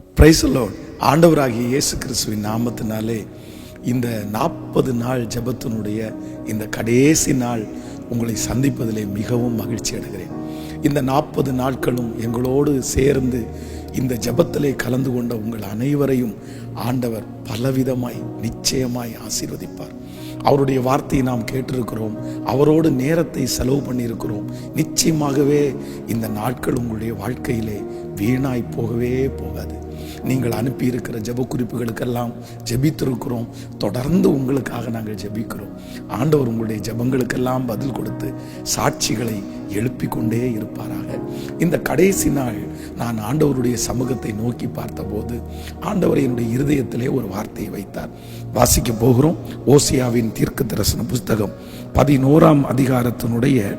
பிரைசலோ ஆண்டவராகிய இயேசு கிறிஸ்துவின் நாமத்தினாலே இந்த நாற்பது நாள் ஜபத்தினுடைய இந்த கடைசி நாள் உங்களை சந்திப்பதிலே மிகவும் மகிழ்ச்சி அடைகிறேன். இந்த நாற்பது நாட்களும் எங்களோடு சேர்ந்து இந்த ஜபத்திலே கலந்து கொண்ட உங்கள் அனைவரையும் ஆண்டவர் பலவிதமாய் நிச்சயமாய் ஆசீர்வதிப்பார். அவருடைய வார்த்தையை நாம் கேட்டிருக்கிறோம். அவரோடு நேரத்தை செலவு பண்ணியிருக்கிறோம். நிச்சயமாகவே இந்த நாட்கள் உங்களுடைய வாழ்க்கையிலே வீணாய் போகவே போகாது. நீங்கள் அனுப்பியிருக்கிற ஜப குறிப்புகளுக்கெல்லாம் ஜபித்திருக்கிறோம். தொடர்ந்து உங்களுக்காக நாங்கள் ஜெபிக்கிறோம். ஆண்டவர் உங்களுடைய ஜெபங்களுக்கெல்லாம் பதில் கொடுத்து சாட்சிகளை எழுப்பி கொண்டே இருப்பாராக. இந்த கடைசி நாள் நான் ஆண்டவருடைய சமூகத்தை நோக்கி பார்த்தபோது ஆண்டவர் என்னுடைய இருதயத்திலே ஒரு வார்த்தையை வைத்தார். வாசிக்க போகிறோம். ஓசியாவின் தீர்க்க தரிசன புஸ்தகம் பதினோராம் அதிகாரத்தினுடைய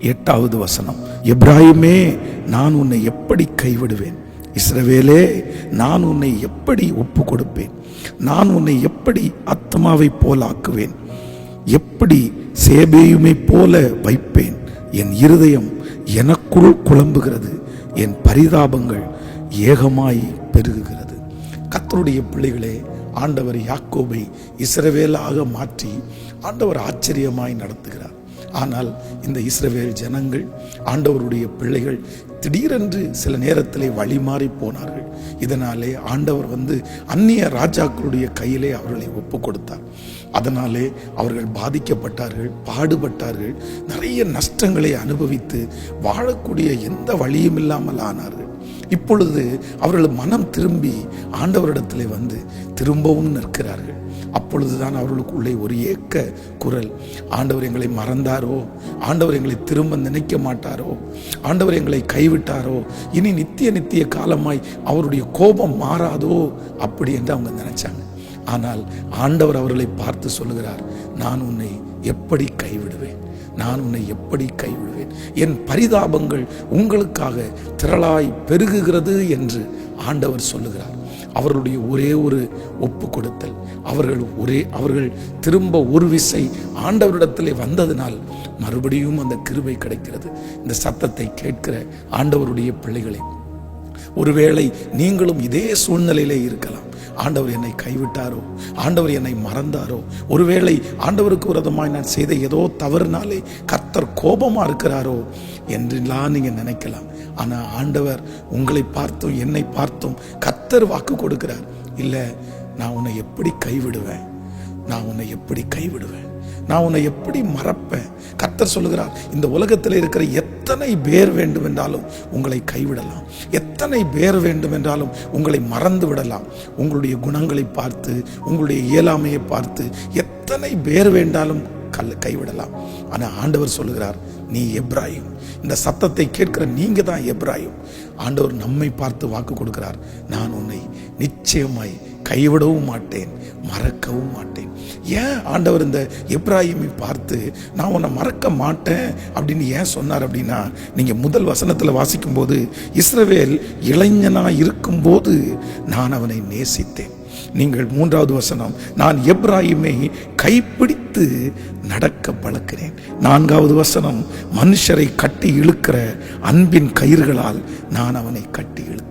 எட்டாவது வசனம். எப்ராஹிமே நான் உன்னை எப்படி கைவிடுவேன்? இஸ்ரவேலே நான் உன்னை எப்படி ஒப்பு கொடுப்பேன் நான் உன்னை எப்படி அத்தமாவை போல ஆக்குவேன்? எப்படி சேபேயுமை போல வைப்பேன்? என் இருதயம் எனக்குள் குழம்புகிறது என் பரிதாபங்கள் ஏகமாய் பெருகுகிறது. கத்தருடைய பிள்ளைகளே ஆண்டவர் யாக்கோபை இஸ்ரவேலாக மாற்றி ஆண்டவர் ஆச்சரியமாய் நடத்துகிறார். ஆனால் இந்த இஸ்ரவேல் ஜனங்கள் ஆண்டவருடைய பிள்ளைகள் திடீரென்று சில நேரத்திலே வழி மாறி போனார்கள். இதனாலே ஆண்டவர் வந்து அந்நிய ராஜாக்களுடைய கையிலே அவர்களை ஒப்பு கொடுத்தார் அதனாலே அவர்கள் பாதிக்கப்பட்டார்கள் பாடுபட்டார்கள் நிறைய நஷ்டங்களை அனுபவித்து வாழக்கூடிய எந்த வழியும் இல்லாமல் ஆனார்கள் இப்பொழுது அவர்கள் மனம் திரும்பி ஆண்டவரிடத்தில் வந்து திரும்பவும் நிற்கிறார்கள். அப்பொழுதுதான் அவர்களுக்குள்ளே ஒரு ஏக்க குரல். ஆண்டவர் எங்களை மறந்தாரோ? ஆண்டவர் எங்களை திரும்ப நினைக்க மாட்டாரோ? ஆண்டவர் எங்களை கைவிட்டாரோ? இனி நித்திய நித்திய காலமாய் அவருடைய கோபம் மாறாதோ? அப்படி என்று அவங்க நினைச்சாங்க. ஆனால் ஆண்டவர் அவர்களை பார்த்து சொல்லுகிறார் நான் உன்னை எப்படி கைவிடுவேன்? நான் உன்னை எப்படி கைவிடுவேன்? என் பரிதாபங்கள் உங்களுக்காக திரளாய் பெருகுகிறது என்று ஆண்டவர் சொல்லுகிறார். அவர்களுடைய ஒரே ஒரு ஒப்பு கொடுத்தல் அவர்கள் ஒரே அவர்கள் திரும்ப ஒரு விசை ஆண்டவரிடத்திலே வந்ததினால் மறுபடியும் அந்த கிருபை கிடைக்கிறது. இந்த சத்தத்தை கேட்கிற ஆண்டவருடைய பிள்ளைகளே ஒருவேளை நீங்களும் இதே சூழ்நிலையிலே இருக்கலாம். ஆண்டவர் என்னை கைவிட்டாரோ? ஆண்டவர் என்னை மறந்தாரோ? ஒருவேளை ஆண்டவருக்கு விரதமாய் நான் செய்த ஏதோ தவறுனாலே கர்த்தர் கோபமாக இருக்கிறாரோ என்றெல்லாம் நீங்கள் நினைக்கலாம். ஆனால் ஆண்டவர் உங்களை பார்த்தும் என்னை பார்த்தும் கர்த்தர் வாக்கு கொடுக்கிறார். இல்லை நான் உன்னை எப்படி கைவிடுவேன்? நான் உன்னை எப்படி கைவிடுவேன்? நான் உன்னை எப்படி மறப்பேன்? கர்த்தர் சொல்லுகிறார் இந்த உலகத்தில் இருக்கிற எத்தனை பேர் வேண்டும் என்றாலும் உங்களை கைவிடலாம். எத்தனை பேர் வேண்டும் என்றாலும் உங்களை மறந்து விடலாம். உங்களுடைய குணங்களை பார்த்து உங்களுடைய இயலாமையை பார்த்து எத்தனை பேர் வேண்டாலும் கல் கைவிடலாம். ஆனால் ஆண்டவர் சொல்லுகிறார் நீ எப்ராயும். இந்த சத்தத்தை கேட்கிற நீங்க தான் எப்ராயும். ஆண்டவர் நம்மை பார்த்து வாக்கு கொடுக்கிறார். நான் உன்னை நிச்சயமாய் கைவிடவும் மாட்டேன் மறக்கவும் மாட்டேன். ஏன் ஆண்டவர் இந்த எப்ராஹிமை பார்த்து நான் உன்னை மறக்க மாட்டேன் அப்படின்னு ஏன் சொன்னார் அப்படின்னா நீங்கள் முதல் வசனத்தில் வாசிக்கும்போது இஸ்ரவேல் இளைஞனாக இருக்கும்போது நான் அவனை நேசித்தேன். நீங்கள் மூன்றாவது வசனம் நான் எப்ராஹிமை கைப்பிடித்து நடக்க பழக்கிறேன். நான்காவது வசனம் மனுஷரை கட்டி இழுக்கிற அன்பின் கயிறுகளால் நான் அவனை கட்டி இழுத்தேன்.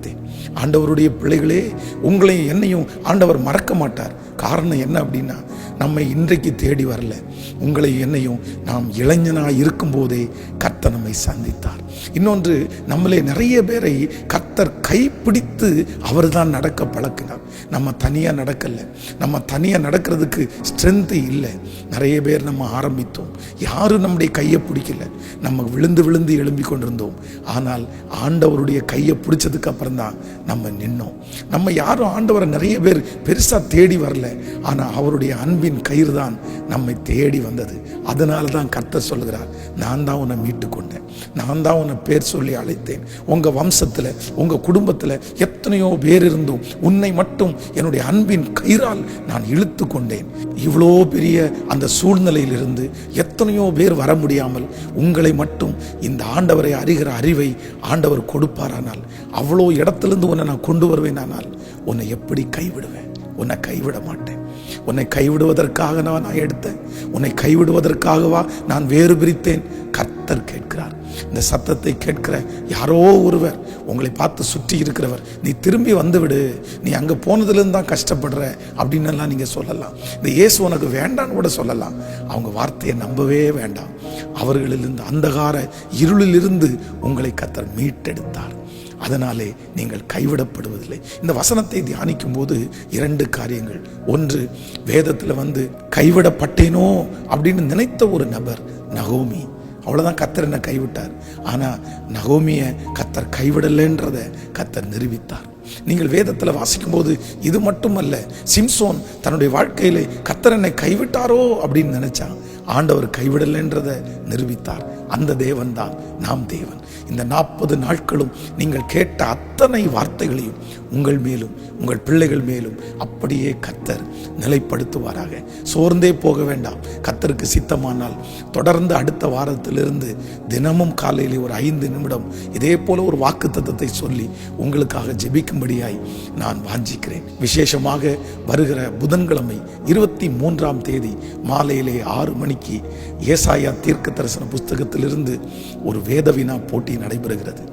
ஆண்டவருடைய பிள்ளைகளே உங்களையும் என்னையும் ஆண்டவர் மறக்க மாட்டார். காரணம் என்ன அப்படின்னா நம்மை இன்றைக்கு தேடி வரல. உங்களை என்னையும் நாம் இளைஞனாக இருக்கும்போதே கர்த்தர் நம்மை சந்தித்தார். இன்னொன்று நம்மளே நிறைய பேரை கர்த்தர் கைப்பிடித்து அவர் தான் நடக்க பழக்கினார். நம்ம தனியாக நடக்கல. நம்ம தனியாக நடக்கிறதுக்கு ஸ்ட்ரென்த்து இல்லை. நிறைய பேர் நம்ம ஆரம்பித்தோம். யாரும் நம்முடைய கையை பிடிக்கல. நம்ம விழுந்து விழுந்து எழும்பி கொண்டிருந்தோம் ஆனால் ஆண்டவருடைய கையை பிடிச்சதுக்கு அப்புறம் தான் நம்ம நின்னோம். நம்ம யாரும் ஆண்டவரை நிறைய பேர் பெருசாக தேடி வரல. ஆனால் அவருடைய அன்பின் கயிறு தான் நம்மை தேடி வந்தது. அதனால தான் கர்த்த சொல்கிறார் நான் தான் உன்னை மீட்டு கொண்டேன் நான் தான் உன்னை பேர் சொல்லி அழைத்தேன். உங்கள் வம்சத்தில் உங்கள் குடும்பத்தில் எத்தனையோ பேர் இருந்தும் உன்னை மட்டும் என்னுடைய அன்பின் கயிறால் நான் இழுத்து கொண்டேன். இவ்வளோ பெரிய அந்த சூழ்நிலையிலிருந்து எத்தனையோ பேர் வர முடியாமல் உங்களை மட்டும் இந்த ஆண்டவரை அறிகிற அறிவை ஆண்டவர் கொடுப்பாரானால் அவ்வளோ இடத்துலேருந்து உன்னை நான் கொண்டு வருவேனானால் உன்னை எப்படி கைவிடுவேன்? உன்னை கைவிட மாட்டேன். உன்னை கைவிடுவதற்காக நான் நான் எடுத்தேன் உன்னை கைவிடுவதற்காகவா நான் வேறு பிரித்தேன்? கர்த்தர் கேட்கிறார். இந்த சத்தத்தை கேட்கிற யாரோ ஒருவர் உங்களை பார்த்து சுற்றி இருக்கிறவர் நீ திரும்பி வந்துவிடு. நீ அங்கே போனதுலேருந்து தான் கஷ்டப்படுற. அப்படின்னு நீங்கள் சொல்லலாம். இந்த இயேசு உனக்கு வேண்டான்னு கூட சொல்லலாம். அவங்க வார்த்தையை நம்பவே வேண்டாம். அவர்களிலிருந்து அந்தகார இருளிலிருந்து உங்களை கத்தர் மீட்டெடுத்தார். அதனாலே நீங்கள் கைவிடப்படுவதில்லை. இந்த வசனத்தை தியானிக்கும் போது இரண்டு காரியங்கள். ஒன்று வேதத்தில் வந்து கைவிடப்பட்டேனோ அப்படின்னு நினைத்த ஒரு நபர் நகோமி. அவ்வளோதான் கத்தர் என்னை கைவிட்டார். ஆனால் நகோமியை கத்தர் கைவிடலைன்றத கத்தர் நிரூபித்தார். நீங்கள் வேதத்தில் வாசிக்கும்போது இது மட்டுமல்ல சிம்சோன் தன்னுடைய வாழ்க்கையிலே கத்தர் என்னை கைவிட்டாரோ அப்படின்னு நினைச்சான் ஆண்டவர் கைவிடலைன்றத நிரூபித்தார். அந்த தேவன் தான் நாம் தேவன். இந்த நாற்பது நாட்களும் நீங்கள் கேட்ட அத்தனை வார்த்தைகளையும் உங்கள் மேலும் உங்கள் பிள்ளைகள் மேலும் அப்படியே கத்தர் நிலைப்படுத்துவாராக. சோர்ந்தே போக வேண்டாம். கத்தருக்கு சித்தமானால் தொடர்ந்து அடுத்த வாரத்திலிருந்து தினமும் காலையிலே ஒரு ஐந்து நிமிடம் இதே போல ஒரு வாக்கு தத்துவத்தை சொல்லி உங்களுக்காக ஜெபிக்கும்படியாய் நான் வாஞ்சிக்கிறேன். விசேஷமாக வருகிற புதன்கிழமை இருபத்தி மூன்றாம் தேதி மாலையிலே ஆறு மணி மணிக்கு ஏசாயா தீர்க்க தரிசன புஸ்தகத்திலிருந்து ஒரு வேதவினா போட்டி நடைபெறுகிறது.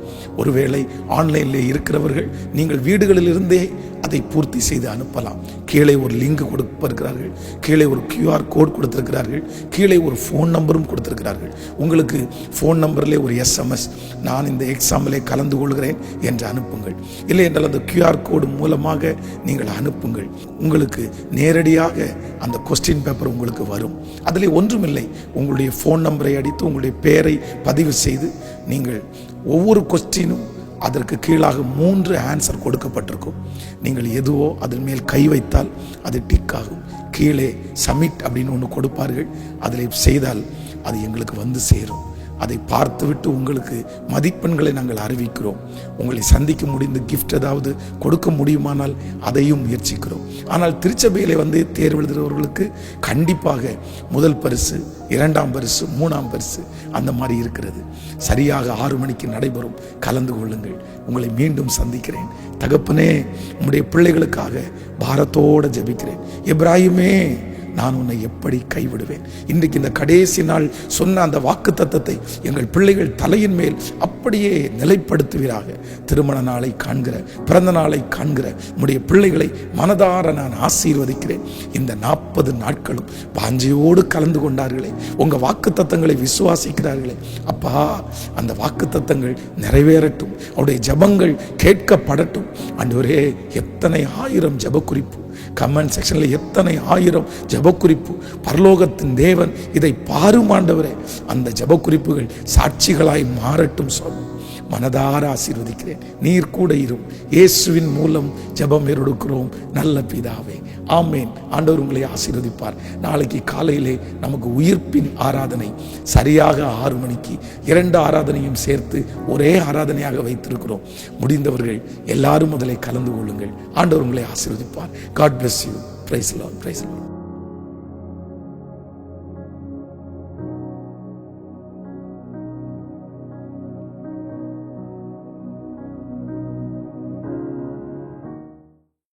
ஒருவேளை ஆன்லைனில் இருக்கிறவர்கள் நீங்கள் வீடுகளிலிருந்தே அதை பூர்த்தி செய்து அனுப்பலாம். கீழே ஒரு லிங்க் கொடுப்பிருக்கிறார்கள் கீழே ஒரு கியூஆர் கோட் கொடுத்திருக்கிறார்கள். கீழே ஒரு ஃபோன் நம்பரும் கொடுத்திருக்கிறார்கள். உங்களுக்கு ஃபோன் நம்பர்லே ஒரு எஸ்எம்எஸ் நான் இந்த எக்ஸாமிலே கலந்து கொள்கிறேன் என்று அனுப்புங்கள். இல்லை என்றால் அந்த கியூஆர் கோடு மூலமாக நீங்கள் அனுப்புங்கள். உங்களுக்கு நேரடியாக அந்த கொஸ்டின் பேப்பர் உங்களுக்கு வரும். அதில் ஒன்று ஒன்றுமில்லை. உங்களுடைய ஃபோன் நம்பரை அடித்து உங்களுடைய பெயரை பதிவு செய்து நீங்கள் ஒவ்வொரு கொஸ்டினும் அதற்கு கீழாக மூன்று ஆன்சர் கொடுக்கப்பட்டிருக்கும். நீங்கள் எதுவோ அதன் மேல் கை வைத்தால் அது டிக் ஆகும். கீழே சமிட் அப்படின்னு ஒன்று கொடுப்பார்கள். அதில் செய்தால் அது எங்களுக்கு வந்து சேரும். அதை பார்த்துவிட்டு உங்களுக்கு மதிப்பெண்களை நாங்கள் அறிவிக்கிறோம். உங்களை சந்திக்க முடிந்த கிஃப்ட் ஏதாவது கொடுக்க முடியுமானால் அதையும் முயற்சிக்கிறோம். ஆனால் திருச்சபையில் வந்து தேர்வு எழுதுகிறவர்களுக்கு கண்டிப்பாக முதல் பரிசு இரண்டாம் பரிசு மூணாம் பரிசு அந்த மாதிரி இருக்கிறது. சரியாக ஆறு மணிக்கு நடைபெறும். கலந்து கொள்ளுங்கள். உங்களை மீண்டும் சந்திக்கிறேன். தகப்பனே உங்களுடைய பிள்ளைகளுக்காக பாரத்தோடு ஜெபிக்கிறேன். இப்ராஹிமே நான் உன்னை எப்படி கைவிடுவேன்? இன்றைக்கு இந்த கடைசி நாள் சொன்ன அந்த வாக்கு தத்தத்தை எங்கள் பிள்ளைகள் தலையின் மேல் அப்படியே நிலைப்படுத்துவீராக. திருமண நாளை காண்கிற பிறந்த நாளை காண்கிற உடைய பிள்ளைகளை மனதார நான் ஆசீர்வதிக்கிறேன். இந்த நாற்பது நாட்களும் பாஞ்சியோடு கலந்து கொண்டார்களே. உங்க வாக்கு தத்தங்களை விசுவாசிக்கிறார்களே. அப்பா அந்த வாக்கு தத்தங்கள் நிறைவேறட்டும். அவருடைய ஜபங்கள் கேட்கப்படட்டும். அன்றுவரே எத்தனை ஆயிரம் ஜப குறிப்பு கமெண்ட் செக்ஷனில் எத்தனை ஆயிரம் ஜபக்குறிப்பு? பரலோகத்தின் தேவன் இதை பாருமாண்டவரே அந்த ஜபக்குறிப்புகள் சாட்சிகளாய் மாறட்டும் சொல்லும் மனதார ஆசீர்வதிக்கிறேன். நீர் கூட இரும் இயேசுவின் மூலம் ஜெபம் ஏறெடுக்கிறோம். நல்ல பிதாவே. ஆமேன். ஆண்டவர் உங்களை ஆசீர்வதிப்பார். நாளைக்கு காலையிலே நமக்கு உயிர்ப்பின் ஆராதனை. சரியாக ஆறு மணிக்கு இரண்டு ஆராதனையும் சேர்த்து ஒரே ஆராதனையாக வைத்திருக்கிறோம். முடிந்தவர்கள் எல்லாரும் முதலே கலந்து கொள்ளுங்கள். ஆண்டவர் உங்களை ஆசீர்வதிப்பார். God bless you praise Lord praise Lord